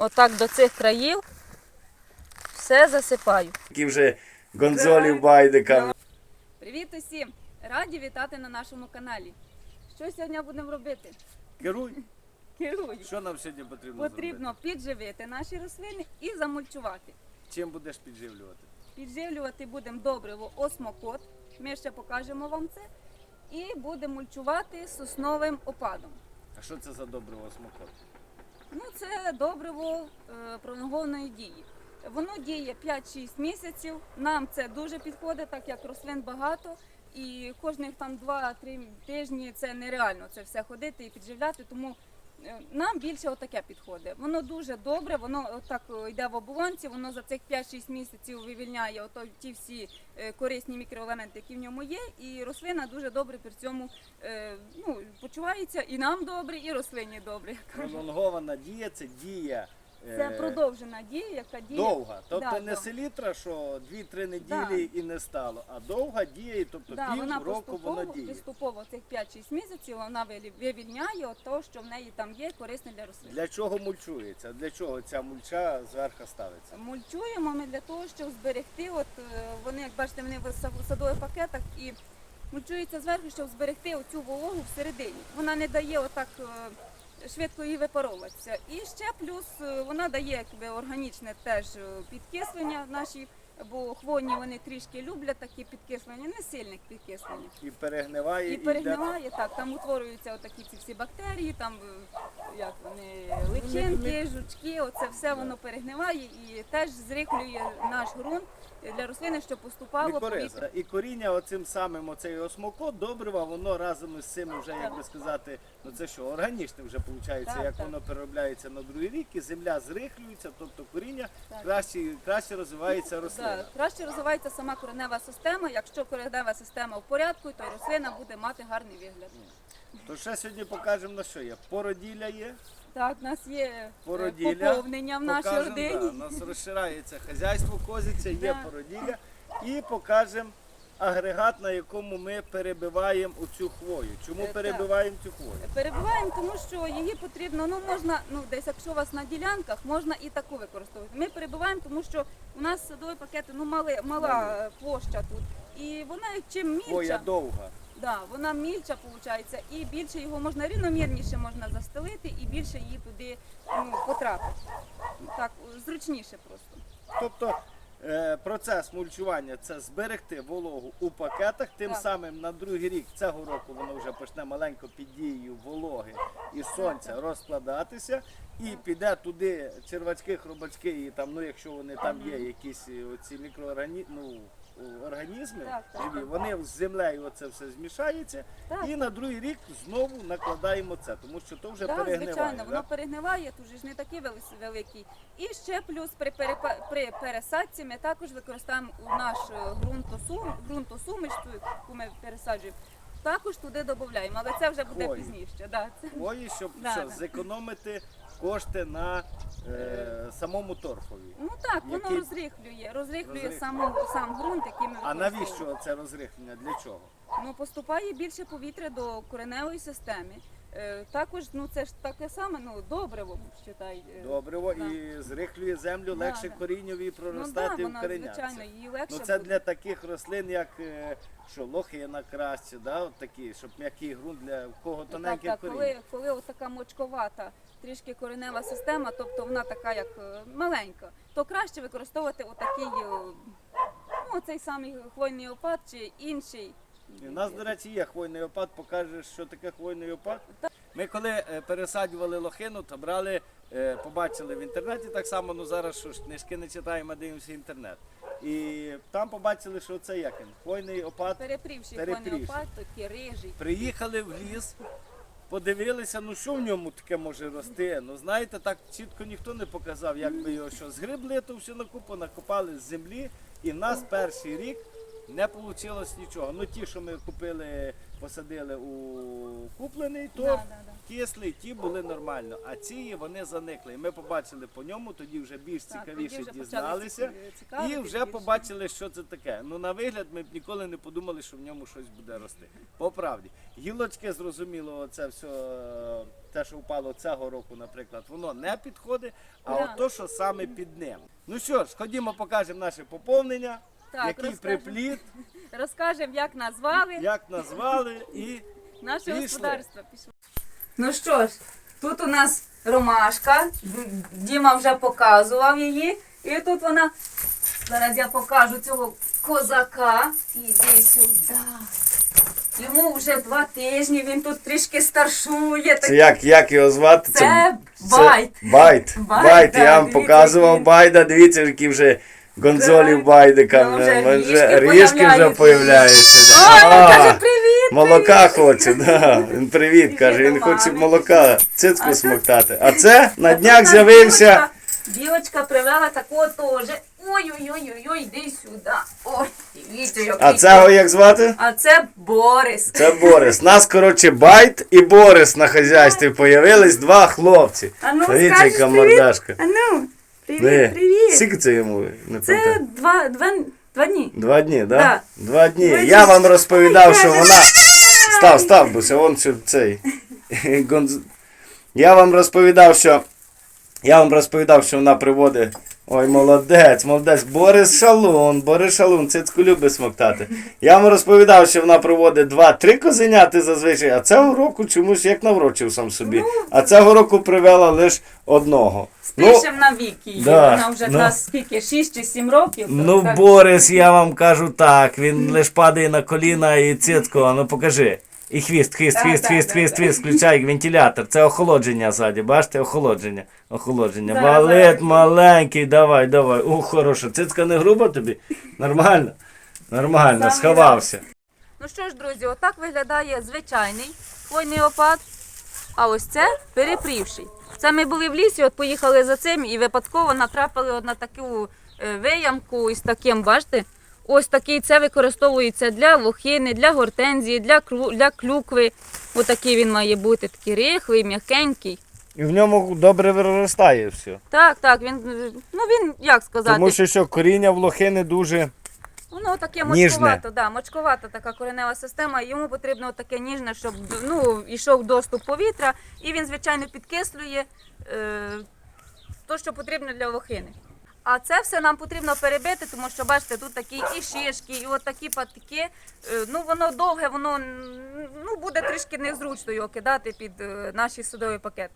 отак до цих країв все засипаю. Які вже гонзолів байдика. Привіт усім! Раді вітати на нашому каналі. Що сьогодні будемо робити? Керуй. Керую. Що нам сьогодні потрібно Потрібно підживити наші рослини і замульчувати. Чим будеш підживлювати? Підживлювати будемо добриво осмокот. Ми ще покажемо вам це. І будемо мульчувати сосновим опадом. А що це за добриво смокот? Ну, це добриво е, пролонгованої дії. Воно діє 5-6 місяців. Нам це дуже підходить, так як рослин багато. І кожних там 2-3 тижні це нереально це все ходити і підживляти. Тому нам більше отаке підходить. Воно дуже добре, воно отак е, йде в оболонці, воно за цих 5-6 місяців вивільняє ото ті всі е, корисні мікроелементи, які в ньому є. І рослина дуже добре при цьому е, ну, почувається і нам добре, і рослині добре. Пролонгована дія це дія. Це е, продовжена дія, яка діє Довга. Тобто Да, не да. селітра, що 2-3 неділі і не стало, а довга дія, і тобто Да, пів вона року поступово, діє. поступово цих 5-6 місяців вона вивільняє от того, що в неї там є корисне для рослин. Для чого мульчується? Для чого ця мульча зверху ставиться? Мульчуємо ми для того, щоб зберегти. От е, вони, як бачите, вони в са- садових пакетах і мульчується зверху, щоб зберегти оцю вологу всередині. Вона не дає отак е, швидко її випаровуватися. І ще плюс е, вона дає якби органічне теж е, підкислення наші. Бо хвойні вони трішки люблять такі підкислення, не сильних підкислення. І перегниває, І йде- перегниває, так, там утворюються отакі ці всі бактерії, там е, як вони, личинки, жучки, оце все воно перегниває і теж зрихлює наш ґрунт для рослини, щоб поступало повітря. І коріння оцим самим оцей осмокот, добрива, воно разом із цим вже, як би сказати, ну це що, органічне вже виходить, Так, як так. воно переробляється на другий рік, і земля зрихлюється, тобто коріння Так. краще, краще розвивається рослина. Краще розвивається сама коренева система. Якщо коренева система в порядку, то рослина буде мати гарний вигляд. То ще сьогодні покажемо на що є. Породілля є, Так, у нас є е, породілля. поповнення в нашій Покажемо, родині. да, у нас розширається хазяйство козиця, є Да. породілля. І покажемо агрегат, на якому ми перебиваємо оцю хвою. Чому Е, так. перебиваємо цю хвою? Перебуваємо, тому що її потрібно, ну можна, ну десь якщо у вас на ділянках, можна і таку використовувати. Ми перебуваємо, тому що у нас садові пакети, ну мали, мала е, площа тут. І вона чим Хвоя мільча, довга. да, вона мільча виходить, і більше його можна рівномірніше можна застелити і більше її туди ну, потрапить. Так, зручніше просто. Тобто процес мульчування це зберегти вологу у пакетах, тим самим на другий рік цього року воно вже почне маленько під дією вологи і сонця розкладатися, і піде туди червачки, хробачки, і там, ну якщо вони там є, якісь е, оці мікроорганізми, ну, організми Так, так, живі, так. вони з землею оце все змішається, Так. і на другий рік знову накладаємо це, тому що то вже Так, перегниває. звичайно, да? воно перегниває, же ж не такий великий. І ще плюс при, при пересадці ми також використаємо у наш е, ґрунтосум, ґрунтосуміш, яку ми пересаджуємо. Також туди додаємо, але це вже буде Хвою. пізніше. Да. Хвої, щоб Да, що, да. зекономити кошти на е, самому торфові. Ну так, воно Який- розрихлює, розрихлює Розрихлює. саму, сам ґрунт, який ми А використовуємо. навіщо це розрихлення? Для чого? Ну, поступає більше повітря до кореневої системи. Е, також, ну це ж таке саме, ну добриво, е, Добриво да. і зрихлює землю, Да, легше да. корінню і Ну проростати да, і вона, вкорінятися. звичайно, її легше Ну це буде. для таких рослин, як е, що лохина краще, да, от такі, щоб м'який ґрунт для в кого Так, тоненьке так, коли, коли от така мочковата, трішки коренева система, тобто вона така як е, маленька, то краще використовувати отакий, е, ну, цей самий хвойний опад чи інший. У нас, до речі, є хвойний опад, покажеш, що таке хвойний опад. Ми коли е, пересаджували лохину, то брали, побачили в інтернеті так само, ну зараз що ж, книжки не читаємо, а дивимося інтернет. І там побачили, що це як він, хвойний опад. Перепрівший Перепрівший. хвойний опад, такий рижий. Приїхали в ліс, подивилися, ну що в ньому таке може рости. Ну знаєте, так чітко ніхто не показав, як би його що згребли, то все на купу накопали з землі. І в нас перший рік не вийшло нічого. Ну ті, що ми купили, посадили у куплений торф, Да, да, да. кислий, ті були нормально. А ці вони заникли. І ми побачили по ньому, тоді вже більш Так, цікавіше вже почали дізналися. ці- цікавитись І вже більше. побачили, що це таке. Ну на вигляд ми б ніколи не подумали, що в ньому щось буде рости. По правді. Гілочки, зрозуміло, це все е, те, що впало цього року, наприклад, воно не підходить, а Да. от то, що саме під ним. Ну що ж, ходімо, покажемо наше поповнення, Так, який розкажемо. припліт, Розкажемо, як назвали як назвали і наше Пішли. господарство. Пішло. Ну що ж, тут у нас ромашка. Діма вже показував її. І тут вона. Зараз я покажу цього козака. Іди сюди. Йому вже два тижні, він тут трішки старшує. Це як, як його звати? Це байт. Байт. Байт, Байт. да, Я вам дивіться, показував який. байда, дивіться, які вже гонзолі байдика. Ну, ріжки вже появляються. каже, привіт! Молока хоче, да. Він привіт каже, він хоче молока, цицку А смоктати. А це на днях з'явився. Білочка, привела такого теж. Ой-ой-ой, йди сюди. Ой, дивіться, який. А цього як звати? А це Борис. Це Борис. Нас, коротше, Байт і Борис на хазяйстві появились два хлопці. А ну, Дивіться, скажеш яка мордашка. А ну, привіт, привіт. Скільки це йому? Не Це пам'ятаю. два, два, два дні. Два дні, да? Да. Два дні. Два Я дні. вам розповідав, що вона. Став, став, буся, он що цей. Гонз... Я вам розповідав, що. Я вам розповідав, що вона приводить. Ой, молодець, молодець. Борис Шалун, Борис Шалун, цицьку любить смоктати. Я вам розповідав, що вона проводить два-три козеняти зазвичай, а цього року чомусь як наврочив сам собі. А цього року привела лише одного. Ну, на вік її. да, Вона вже ну. нас скільки, 6 чи 7 років. Ну, так. Борис, я вам кажу так, він лиш падає на коліна і цицьку, а ну покажи. І хвіст, хвіст, Так, хвіст, так, хвіст, так, хвіст, так. хвіст, включай вентилятор. Це охолодження ззаді, бачите, охолодження. Охолодження. Зараз, Балет зараз. маленький, давай, давай. Ух, хороше. Цицька не груба тобі? Нормально. Нормально, Самий сховався. Ну що ж, друзі, отак виглядає звичайний хвойний опад. А ось це перепрівший. Це ми були в лісі, от поїхали за цим і випадково натрапили на таку е, виямку із таким, бачите? Ось такий це використовується для лохини, для гортензії, для, для клюкви. Отакий він має бути, такий рихлий, м'якенький. І в ньому добре виростає все. Так, так, він, ну він, як сказати, Тому що що коріння в лохини дуже. Воно таке Ніжне. мочковато, да, мочковата така коренева система. Йому потрібно таке ніжне, щоб ну, йшов доступ повітря, і він, звичайно, підкислює е, то, що потрібно для лохини. А це все нам потрібно перебити, тому що бачите, тут такі і шишки, і от такі патики. Е, ну воно довге, воно ну, буде трішки незручно його кидати під е, наші судові пакети.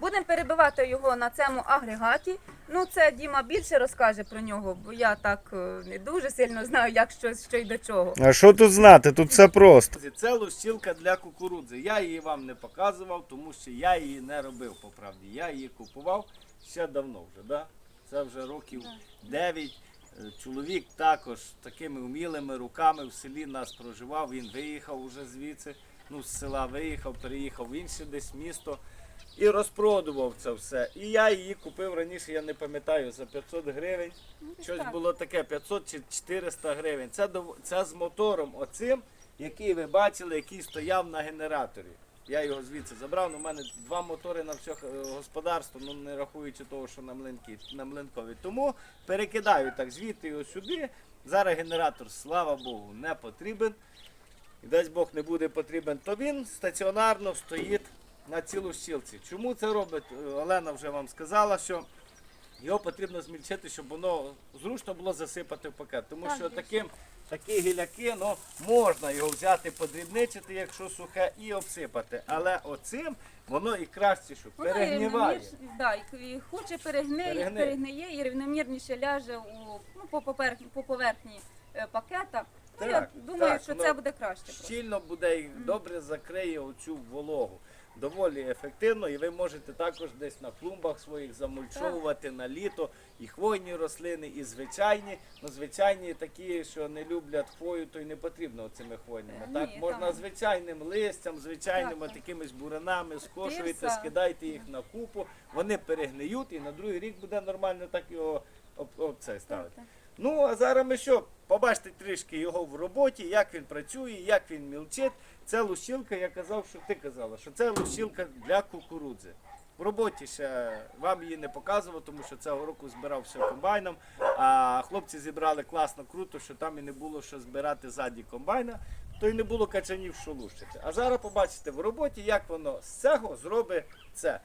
Будемо перебивати його на цьому агрегаті. Ну, це Діма більше розкаже про нього, бо я так е, не дуже сильно знаю, як що, що й до чого. А що тут знати? Тут все просто. Це лущилка для кукурудзи. Я її вам не показував, тому що я її не робив по правді. Я її купував ще давно вже. Да? Це вже років 9. Е, Чоловік також такими вмілими руками в селі нас проживав. Він виїхав уже звідси, ну з села виїхав, переїхав в інше десь місто і розпродував це все. І я її купив раніше, я не пам'ятаю, за 500 гривень. Щось було таке 500 чи 400 гривень. Це, це з мотором оцим, який ви бачили, який стояв на генераторі. Я його звідси забрав. Ну, У мене два мотори на все господарство, ну не рахуючи того, що на млинки, на млинкові. Тому перекидаю так звідти його сюди. Зараз генератор, слава Богу, не потрібен. І дасть Бог не буде потрібен, то він стаціонарно стоїть на цілущілці. Чому це робить? Е, Олена вже вам сказала, що його потрібно змільчити, щоб воно зручно було засипати в пакет. Тому Так, що таким, такі гіляки, ну, можна його взяти, подрібничити, якщо сухе, і обсипати. Але оцим воно і краще, що Воно перегніває. да, і, і хоче перегниє, Перегниє. перегниє і рівномірніше ляже у, ну, по, поверхні, по поверхні е, пакета. Ну, я думаю, так, що воно це буде краще. просто. щільно буде і добре закриє оцю вологу. Доволі ефективно, і ви можете також десь на клумбах своїх замульчовувати на літо і хвойні рослини, і звичайні. Ну, звичайні такі, що не люблять хвою, то й не потрібно цими хвойними. Так ні, можна там- звичайним листям, звичайними Так, так. такими буринами скошуєте, Тирса. скидайте їх на купу, вони перегниють, і на другий рік буде нормально так його об, об це ставити. Ну, а зараз ми що? Побачите трішки його в роботі, як він працює, як він мілчить. Це лущилка, я казав, що ти казала, що це лущилка для кукурудзи. В роботі ще вам її не показував, тому що цього року збирав все комбайном. А хлопці зібрали класно, круто, що там і не було що збирати ззаді комбайна. то й не було качанів, що лущити. А зараз побачите в роботі, як воно з цього зробить це.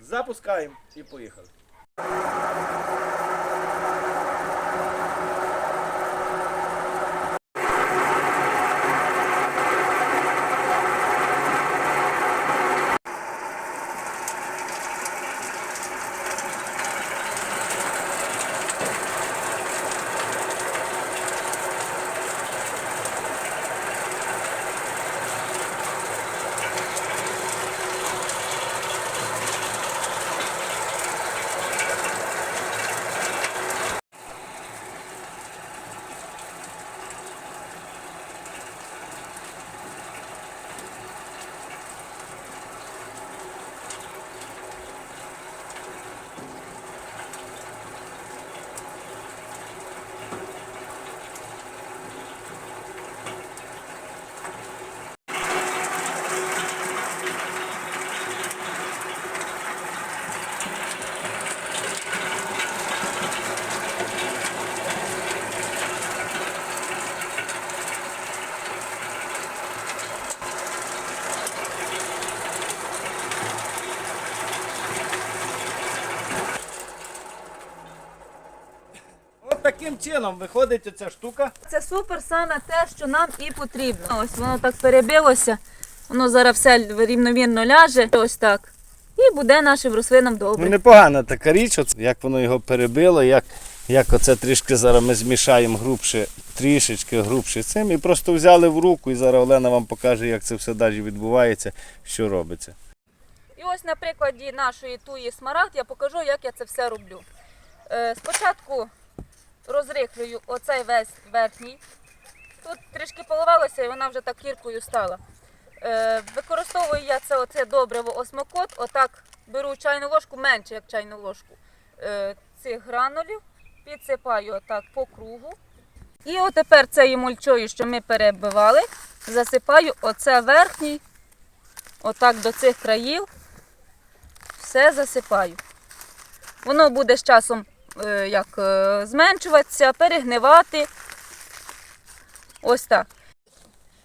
Запускаємо і поїхали. Чином виходить оця штука. Це супер саме те, що нам і потрібно. Ось воно так перебилося, воно зараз все рівномірно ляже. Ось так. І буде нашим рослинам добре. Ну, непогана така річ, от як воно його перебило, як, як оце трішки зараз ми змішаємо грубше, трішечки грубше цим. І просто взяли в руку, і зараз Олена вам покаже, як це все далі відбувається, що робиться. І ось на прикладі нашої туї смарагд я покажу, як я це все роблю. Е, спочатку розрихлюю оцей весь верхній. Тут трішки поливалося і вона вже так кіркою стала. Е, використовую я це оце добриво осмокот, отак беру чайну ложку, менше як чайну ложку е, цих гранулів, підсипаю отак по кругу. І отепер цією мульчою, що ми перебивали, засипаю оце верхній, отак до цих країв все засипаю. Воно буде з часом як е, зменшуватися, перегнивати. Ось так.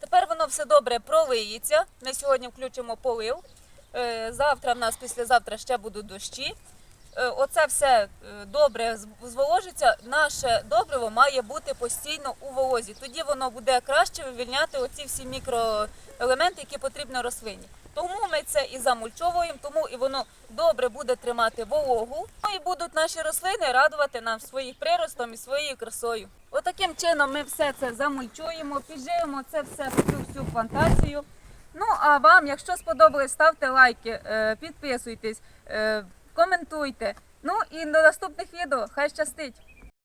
Тепер воно все добре пролиється. Ми сьогодні включимо полив. Е, Завтра в нас післязавтра ще будуть дощі. Е, Оце все е, добре зволожиться. Наше добриво має бути постійно у волозі. Тоді воно буде краще вивільняти оці всі мікроелементи, які потрібні рослині. Тому ми це і замульчовуємо, тому і воно добре буде тримати вологу. Ну і будуть наші рослини радувати нам своїм приростом і своєю красою. Отаким чином ми все це замульчуємо, підживимо це все в цю всю плантацію. Ну а вам, якщо сподобалось, ставте лайки, е, підписуйтесь, коментуйте. Ну і до наступних відео. Хай щастить!